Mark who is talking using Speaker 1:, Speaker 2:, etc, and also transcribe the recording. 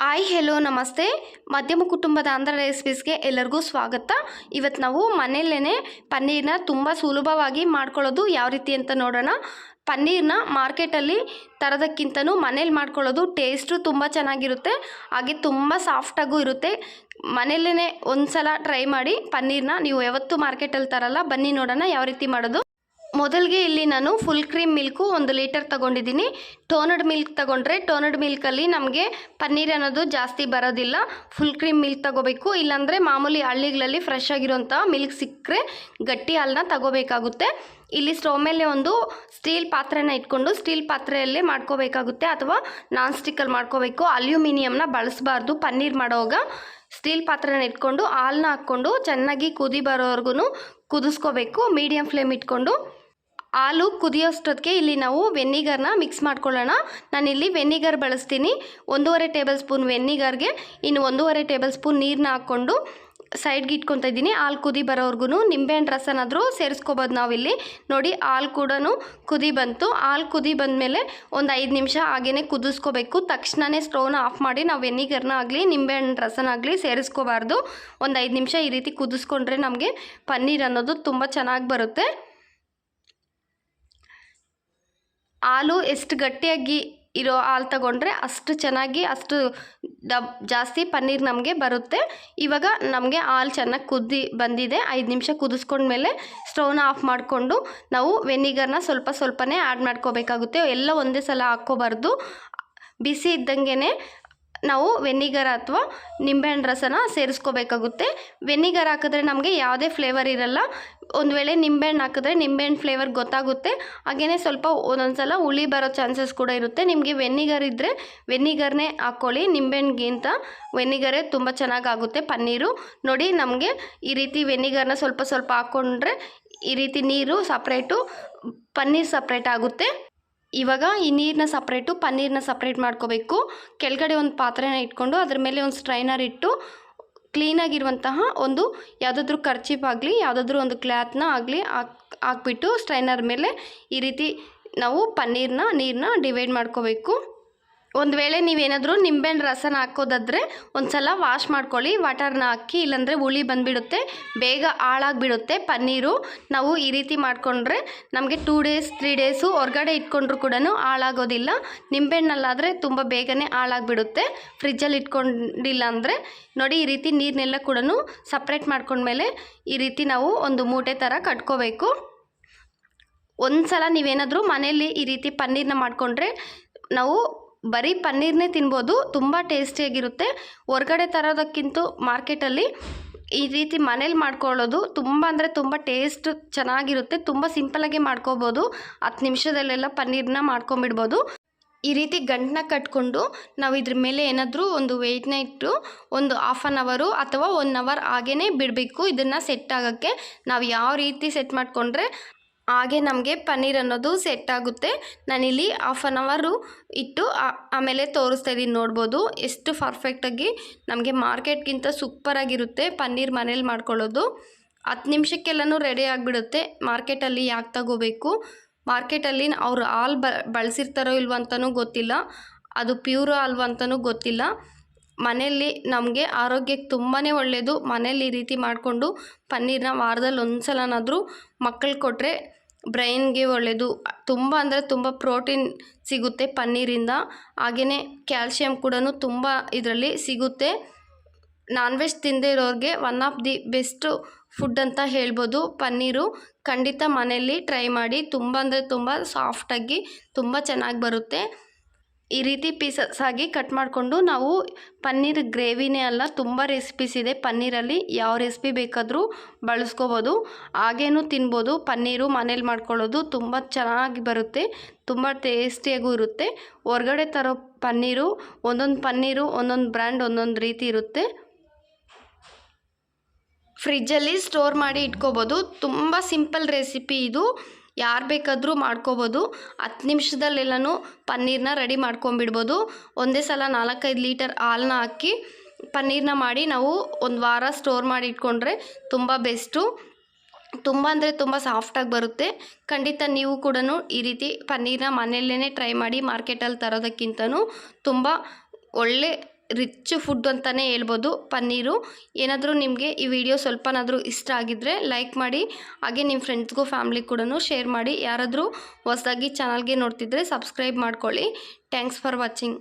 Speaker 1: Hi hello ನಮಸ್ತೆ. ಮಧ್ಯಮ ಕುಟುಂಬದ ಆಂಧ್ರ ರೆಸಿಪೀಸ್ಗೆ ಎಲ್ಲರಿಗೂ ಸ್ವಾಗತ. ಇವತ್ತು ನಾವು ಮನೆಯಲ್ಲೇ ಪನ್ನೀರನ್ನ ತುಂಬ ಸುಲಭವಾಗಿ ಮಾಡ್ಕೊಳ್ಳೋದು ಯಾವ ರೀತಿ ಅಂತ ನೋಡೋಣ. ಪನ್ನೀರನ್ನ ಮಾರ್ಕೆಟಲ್ಲಿ ತರೋದಕ್ಕಿಂತನೂ ಮನೇಲಿ ಮಾಡ್ಕೊಳ್ಳೋದು ಟೇಸ್ಟು ತುಂಬ ಚೆನ್ನಾಗಿರುತ್ತೆ. ಹಾಗೆ ತುಂಬ ಸಾಫ್ಟಾಗೂ ಇರುತ್ತೆ. ಮನೆಯಲ್ಲೇ ಒಂದು ಸಲ ಟ್ರೈ ಮಾಡಿ ಪನ್ನೀರನ್ನ ನೀವು ಯಾವತ್ತೂ ಮಾರ್ಕೆಟಲ್ಲಿ ತರಲ್ಲ. ಬನ್ನಿ ನೋಡೋಣ ಯಾವ ರೀತಿ ಮಾಡೋದು. ಮೊದಲಿಗೆ ಇಲ್ಲಿ ನಾನು ಫುಲ್ ಕ್ರೀಮ್ ಮಿಲ್ಕು ಒಂದು ಲೀಟರ್ ತಗೊಂಡಿದ್ದೀನಿ. ಟೋನಡ್ ಮಿಲ್ಕ್ ತಗೊಂಡ್ರೆ ಟೋನಡ್ ಮಿಲ್ಕಲ್ಲಿ ನಮಗೆ ಪನ್ನೀರ್ ಅನ್ನೋದು ಜಾಸ್ತಿ ಬರೋದಿಲ್ಲ. ಫುಲ್ ಕ್ರೀಮ್ ಮಿಲ್ಕ್ ತಗೋಬೇಕು. ಇಲ್ಲಾಂದರೆ ಮಾಮೂಲಿ ಹಳ್ಳಿಗಳಲ್ಲಿ ಫ್ರೆಶ್ ಆಗಿರೋಂಥ ಮಿಲ್ಕ್ ಸಿಕ್ಕರೆ ಗಟ್ಟಿ ಹಾಲನ್ನ ತಗೋಬೇಕಾಗುತ್ತೆ. ಇಲ್ಲಿ ಸ್ಟವ್ ಮೇಲೆ ಒಂದು ಸ್ಟೀಲ್ ಪಾತ್ರೆನ ಇಟ್ಕೊಂಡು ಸ್ಟೀಲ್ ಪಾತ್ರೆಯಲ್ಲೇ ಮಾಡ್ಕೋಬೇಕಾಗುತ್ತೆ ಅಥವಾ ನಾನ್ ಸ್ಟಿಕ್ಕಲ್ಲಿ ಮಾಡ್ಕೋಬೇಕು. ಅಲ್ಯೂಮಿನಿಯಂನ ಬಳಸಬಾರ್ದು ಪನ್ನೀರ್ ಮಾಡೋವಾಗ. ಸ್ಟೀಲ್ ಪಾತ್ರೆನ ಇಟ್ಕೊಂಡು ಹಾಲನ್ನ ಹಾಕ್ಕೊಂಡು ಚೆನ್ನಾಗಿ ಕುದಿ ಬರೋವರೆಗೂ ಕುದಿಸ್ಕೋಬೇಕು. ಮೀಡಿಯಮ್ ಫ್ಲೇಮ್ ಇಟ್ಕೊಂಡು. ಹಾಲು ಕುದಿಯೋಷ್ಟೊತ್ತಿಗೆ ಇಲ್ಲಿ ನಾವು ವೆನ್ನಿಗರ್ನ ಮಿಕ್ಸ್ ಮಾಡ್ಕೊಳ್ಳೋಣ. ನಾನಿಲ್ಲಿ ವೆನ್ನಿಗರ್ ಬಳಸ್ತೀನಿ. ಒಂದೂವರೆ ಟೇಬಲ್ ಸ್ಪೂನ್ ವೆನ್ನಿಗರ್ಗೆ ಇನ್ನು ಒಂದೂವರೆ ಟೇಬಲ್ ಸ್ಪೂನ್ ನೀರನ್ನ ಹಾಕ್ಕೊಂಡು ಸೈಡ್ಗೆ ಇಟ್ಕೊತಾ ಇದ್ದೀನಿ. ಹಾಲು ಕುದಿ ಬರೋವರೆಗೂ ನಿಂಬೆಹಣ್ಣು ರಸನಾದರೂ ಸೇರಿಸ್ಕೋಬೋದು ನಾವಿಲ್ಲಿ. ನೋಡಿ, ಹಾಲು ಕೂಡ ಕುದಿ ಬಂತು. ಹಾಲು ಕುದಿ ಬಂದಮೇಲೆ ಒಂದು ಐದು ನಿಮಿಷ ಹಾಗೇ ಕುದಿಸ್ಕೋಬೇಕು. ತಕ್ಷಣವೇ ಸ್ಟೋವ್ನ ಆಫ್ ಮಾಡಿ ನಾವು ವೆನ್ನಿಗರ್ನ ಆಗಲಿ ನಿಂಬೆಹಣ್ಣು ರಸನಾಗಲಿ ಸೇರಿಸ್ಕೋಬಾರ್ದು. ಒಂದು ಐದು ನಿಮಿಷ ಈ ರೀತಿ ಕುದಿಸ್ಕೊಂಡ್ರೆ ನಮಗೆ ಪನ್ನೀರ್ ಅನ್ನೋದು ತುಂಬ ಚೆನ್ನಾಗಿ ಬರುತ್ತೆ. ಹಾಲು ಎಷ್ಟು ಗಟ್ಟಿಯಾಗಿ ಇರೋ ಹಾಲು ತಗೊಂಡ್ರೆ ಅಷ್ಟು ಚೆನ್ನಾಗಿ, ಅಷ್ಟು ಡಬ್, ಜಾಸ್ತಿ ಪನ್ನೀರ್ ನಮಗೆ ಬರುತ್ತೆ. ಇವಾಗ ನಮಗೆ ಹಾಲು ಚೆನ್ನಾಗಿ ಕುದ್ದಿ ಬಂದಿದೆ. ಐದು ನಿಮಿಷ ಕುದಿಸ್ಕೊಂಡ್ಮೇಲೆ ಸ್ಟವ್ನ ಆಫ್ ಮಾಡಿಕೊಂಡು ನಾವು ವೆನಿಗರ್ನ ಸ್ವಲ್ಪ ಸ್ವಲ್ಪನೇ ಆ್ಯಡ್ ಮಾಡ್ಕೋಬೇಕಾಗುತ್ತೆ. ಎಲ್ಲ ಒಂದೇ ಸಲ ಹಾಕ್ಕೋಬಾರ್ದು. ಬಿಸಿ ಇದ್ದಂಗೆ ನಾವು ವೆನಿಗರ್ ಅಥವಾ ನಿಂಬೆಹಣ್ಣು ರಸನ ಸೇರಿಸ್ಕೋಬೇಕಾಗುತ್ತೆ. ವೆನಿಗರ್ ಹಾಕಿದ್ರೆ ನಮಗೆ ಯಾವುದೇ ಫ್ಲೇವರ್ ಇರಲ್ಲ. ಒಂದು ವೇಳೆ ನಿಂಬೆಹಣ್ಣು ಹಾಕಿದ್ರೆ ನಿಂಬೆಹಣ್ಣು ಫ್ಲೇವರ್ ಗೊತ್ತಾಗುತ್ತೆ. ಹಾಗೆಯೇ ಸ್ವಲ್ಪ ಒಂದೊಂದು ಸಲ ಹುಳಿ ಬರೋ ಚಾನ್ಸಸ್ ಕೂಡ ಇರುತ್ತೆ. ನಿಮಗೆ ವೆನಿಗರ್ ಇದ್ದರೆ ವೆನಿಗರ್ನೇ ಹಾಕ್ಕೊಳ್ಳಿ ನಿಂಬೆಹಣ್ಣಿಗಿಂತ ವೆನಿಗರೇ ತುಂಬ ಚೆನ್ನಾಗಾಗುತ್ತೆ ಪನ್ನೀರು. ನೋಡಿ ನಮಗೆ ಈ ರೀತಿ ವೆನಿಗರ್ನ ಸ್ವಲ್ಪ ಸ್ವಲ್ಪ ಹಾಕ್ಕೊಂಡ್ರೆ ಈ ರೀತಿ ನೀರು ಸಪ್ರೇಟು ಪನ್ನೀರ್ ಸಪ್ರೇಟ್ ಆಗುತ್ತೆ. ಇವಾಗ ಈ ನೀರನ್ನ ಸಪ್ರೇಟು ಪನ್ನೀರನ್ನ ಸಪ್ರೇಟ್ ಮಾಡ್ಕೋಬೇಕು. ಕೆಳಗಡೆ ಒಂದು ಪಾತ್ರೆನ ಇಟ್ಕೊಂಡು ಅದ್ರ ಮೇಲೆ ಒಂದು ಸ್ಟ್ರೈನರ್ ಇಟ್ಟು ಕ್ಲೀನಾಗಿರುವಂತಹ ಒಂದು ಯಾವುದಾದ್ರೂ ಖರ್ಚಿಪ್ ಆಗಲಿ, ಯಾವುದಾದ್ರೂ ಒಂದು ಕ್ಲಾತ್ನ ಆಗಲಿ ಹಾಕ್, ಹಾಕ್ಬಿಟ್ಟು ಸ್ಟ್ರೈನರ್ ಮೇಲೆ ಈ ರೀತಿ ನಾವು ಪನ್ನೀರನ್ನ ನೀರನ್ನ ಡಿವೈಡ್ ಮಾಡ್ಕೋಬೇಕು. ಒಂದು ವೇಳೆ ನೀವೇನಾದರೂ ನಿಂಬೆಹಣ್ಣು ರಸನ ಹಾಕೋದಾದರೆ ಒಂದು ಸಲ ವಾಶ್ ಮಾಡ್ಕೊಳ್ಳಿ ವಾಟರ್ನ ಹಾಕಿ, ಇಲ್ಲಾಂದರೆ ಹುಳಿ ಬಂದುಬಿಡುತ್ತೆ. ಬೇಗ ಹಾಳಾಗಿಬಿಡುತ್ತೆ ಪನ್ನೀರು. ನಾವು ಈ ರೀತಿ ಮಾಡಿಕೊಂಡ್ರೆ ನಮಗೆ ಟೂ ಡೇಸ್ ತ್ರೀ ಡೇಸು ಹೊರಗಡೆ ಇಟ್ಕೊಂಡ್ರು ಕೂಡ ಹಾಳಾಗೋದಿಲ್ಲ. ನಿಂಬೆಹಣ್ಣಲ್ಲಾದರೆ ತುಂಬ ಬೇಗನೆ ಹಾಳಾಗಿಬಿಡುತ್ತೆ. ಫ್ರಿಜ್ಜಲ್ಲಿ ಇಟ್ಕೊಂಡಿಲ್ಲ ಅಂದರೆ ನೋಡಿ ಈ ರೀತಿ ನೀರನ್ನೆಲ್ಲ ಕೂಡ ಸಪ್ರೇಟ್ ಮಾಡ್ಕೊಂಡ್ಮೇಲೆ ಈ ರೀತಿ ನಾವು ಒಂದು ಮೂಟೆ ಥರ ಕಟ್ಕೋಬೇಕು. ಒಂದು ಸಲ ನೀವೇನಾದರೂ ಮನೆಯಲ್ಲಿ ಈ ರೀತಿ ಪನ್ನೀರನ್ನ ಮಾಡಿಕೊಂಡ್ರೆ ನಾವು ಬರೀ ಪನ್ನೀರ್ನೇ ತಿನ್ಬೋದು, ತುಂಬ ಟೇಸ್ಟಿಯಾಗಿರುತ್ತೆ. ಹೊರ್ಗಡೆ ತರೋದಕ್ಕಿಂತ ಮಾರ್ಕೆಟಲ್ಲಿ ಈ ರೀತಿ ಮನೇಲಿ ಮಾಡ್ಕೊಳ್ಳೋದು ತುಂಬ ಅಂದರೆ ತುಂಬ ಟೇಸ್ಟ್ ಚೆನ್ನಾಗಿರುತ್ತೆ, ತುಂಬ ಸಿಂಪಲಾಗಿ ಮಾಡ್ಕೋಬೋದು. ಹತ್ತು ನಿಮಿಷದಲ್ಲೆಲ್ಲ ಪನ್ನೀರನ್ನ ಮಾಡ್ಕೊಂಬಿಡ್ಬೋದು. ಈ ರೀತಿ ಗಂಟನ್ನ ಕಟ್ಕೊಂಡು ನಾವು ಇದ್ರ ಮೇಲೆ ಏನಾದರೂ ಒಂದು ವೆಯ್ಟ್ನ ಇಟ್ಟು ಒಂದು ಹಾಫ್ ಆನ್ ಅವರು ಅಥವಾ ಒನ್ ಅವರ್ ಹಾಗೇ ಬಿಡಬೇಕು. ಇದನ್ನು ಸೆಟ್ ಆಗೋಕ್ಕೆ ನಾವು ಯಾವ ರೀತಿ ಸೆಟ್ ಮಾಡಿಕೊಂಡ್ರೆ ಹಾಗೆ ನಮಗೆ ಪನ್ನೀರ್ ಅನ್ನೋದು ಸೆಟ್ ಆಗುತ್ತೆ. ನಾನಿಲ್ಲಿ ಹಾಫ್ ಆನ್ ಅವರು ಇಟ್ಟು ಆಮೇಲೆ ತೋರಿಸ್ತಾ ಇದ್ದೀನಿ ನೋಡ್ಬೋದು. ಎಷ್ಟು ಪರ್ಫೆಕ್ಟಾಗಿ ನಮಗೆ ಮಾರ್ಕೆಟ್ಗಿಂತ ಸೂಪರಾಗಿರುತ್ತೆ ಪನ್ನೀರ್ ಮನೇಲಿ ಮಾಡ್ಕೊಳ್ಳೋದು. ಹತ್ತು ನಿಮಿಷಕ್ಕೆಲ್ಲನೂ ರೆಡಿ ಆಗಿಬಿಡುತ್ತೆ. ಮಾರ್ಕೆಟಲ್ಲಿ ಯಾಕೆ ತಗೋಬೇಕು? ಮಾರ್ಕೆಟಲ್ಲಿ ಅವ್ರು ಹಾಲು ಬಳಸಿರ್ತಾರೋ ಇಲ್ವೋ ಅಂತಲೂ ಗೊತ್ತಿಲ್ಲ. ಅದು ಪ್ಯೂರೋ ಅಂತಲೂ ಗೊತ್ತಿಲ್ಲ. ಮನೆಯಲ್ಲಿ ನಮಗೆ ಆರೋಗ್ಯಕ್ಕೆ ತುಂಬಾ ಒಳ್ಳೆಯದು ಮನೇಲಿ ಈ ರೀತಿ ಮಾಡಿಕೊಂಡು ಪನ್ನೀರನ್ನ ವಾರದಲ್ಲಿ ಒಂದು ಸಲನಾದರೂ ಮಕ್ಕಳು ಕೊಟ್ಟರೆ ಬ್ರೈನ್ಗೆ ಒಳ್ಳೆಯದು ತುಂಬ ಅಂದರೆ ತುಂಬ ಪ್ರೋಟೀನ್ ಸಿಗುತ್ತೆ ಪನ್ನೀರಿಂದ. ಹಾಗೆಯೇ ಕ್ಯಾಲ್ಶಿಯಂ ಕೂಡ ತುಂಬ ಇದರಲ್ಲಿ ಸಿಗುತ್ತೆ. ನಾನ್ ವೆಜ್ ತಿಂದೇ ಇರೋರಿಗೆ one of the best food ಅಂತ ಹೇಳ್ಬೋದು ಪನ್ನೀರು. ಖಂಡಿತ ಮನೆಯಲ್ಲಿ ಟ್ರೈ ಮಾಡಿ. ತುಂಬ ಅಂದರೆ ತುಂಬ ಸಾಫ್ಟಾಗಿ ತುಂಬ ಚೆನ್ನಾಗಿ ಬರುತ್ತೆ. ಈ ರೀತಿ ಪೀಸಸ್ ಆಗಿ ಕಟ್ ಮಾಡಿಕೊಂಡು ನಾವು ಪನ್ನೀರ್ ಗ್ರೇವಿನೇ ಅಲ್ಲ, ತುಂಬ ರೆಸಿಪೀಸ್ ಇದೆ. ಪನ್ನೀರಲ್ಲಿ ಯಾವ ರೆಸಿಪಿ ಬೇಕಾದರೂ ಬಳಸ್ಕೋಬೋದು. ಹಾಗೇನೂ ತಿನ್ಬೋದು. ಪನ್ನೀರು ಮನೇಲಿ ಮಾಡ್ಕೊಳ್ಳೋದು ತುಂಬ ಚೆನ್ನಾಗಿ ಬರುತ್ತೆ. ತುಂಬ ಟೇಸ್ಟಿಯಾಗೂ ಇರುತ್ತೆ. ಹೊರಗಡೆ ತರೋ ಪನ್ನೀರು, ಒಂದೊಂದು ಪನ್ನೀರು, ಒಂದೊಂದು ಬ್ರ್ಯಾಂಡ್ ಒಂದೊಂದು ರೀತಿ ಇರುತ್ತೆ. ಫ್ರಿಜ್ಜಲ್ಲಿ ಸ್ಟೋರ್ ಮಾಡಿ ಇಟ್ಕೋಬೋದು. ತುಂಬ ಸಿಂಪಲ್ ರೆಸಿಪಿ ಇದು. ಯಾರು ಬೇಕಾದರೂ ಮಾಡ್ಕೋಬೋದು. ಹತ್ತು ನಿಮಿಷದಲ್ಲೆಲ್ಲನೂ ಪನ್ನೀರನ್ನ ರೆಡಿ ಮಾಡ್ಕೊಂಬಿಡ್ಬೋದು. ಒಂದೇ ಸಲ ನಾಲ್ಕೈದು ಲೀಟರ್ ಹಾಲನ್ನ ಹಾಕಿ ಪನ್ನೀರನ್ನ ಮಾಡಿ ನಾವು ಒಂದು ವಾರ ಸ್ಟೋರ್ ಮಾಡಿ ಇಟ್ಕೊಂಡ್ರೆ ತುಂಬ ಬೆಸ್ಟು. ತುಂಬ ಅಂದರೆ ತುಂಬ ಸಾಫ್ಟಾಗಿ ಬರುತ್ತೆ. ಖಂಡಿತ ನೀವು ಕೂಡ ಈ ರೀತಿ ಪನ್ನೀರನ್ನ ಮನೆಯಲ್ಲೇ ಟ್ರೈ ಮಾಡಿ ಮಾರ್ಕೆಟಲ್ಲಿ ತರೋದಕ್ಕಿಂತನೂ ತುಂಬ ಒಳ್ಳೆ ರಿಚ್ ಫುಡ್ ಅಂತಲೇ ಹೇಳ್ಬೋದು. ಪನ್ನೀರು. ಏನಾದರೂ ನಿಮಗೆ ಈ ವಿಡಿಯೋ ಸ್ವಲ್ಪನಾದರೂ ಇಷ್ಟ ಆಗಿದ್ದರೆ ಲೈಕ್ ಮಾಡಿ, ಹಾಗೆ ನಿಮ್ಮ ಫ್ರೆಂಡ್ಸ್ಗೂ ಫ್ಯಾಮ್ಲಿ ಕೂಡ ಶೇರ್ ಮಾಡಿ. ಯಾರಾದರೂ ಹೊಸದಾಗಿ ಚಾನಲ್ಗೆ ನೋಡ್ತಿದ್ರೆ ಸಬ್ಸ್ಕ್ರೈಬ್ ಮಾಡ್ಕೊಳ್ಳಿ. Thanks for watching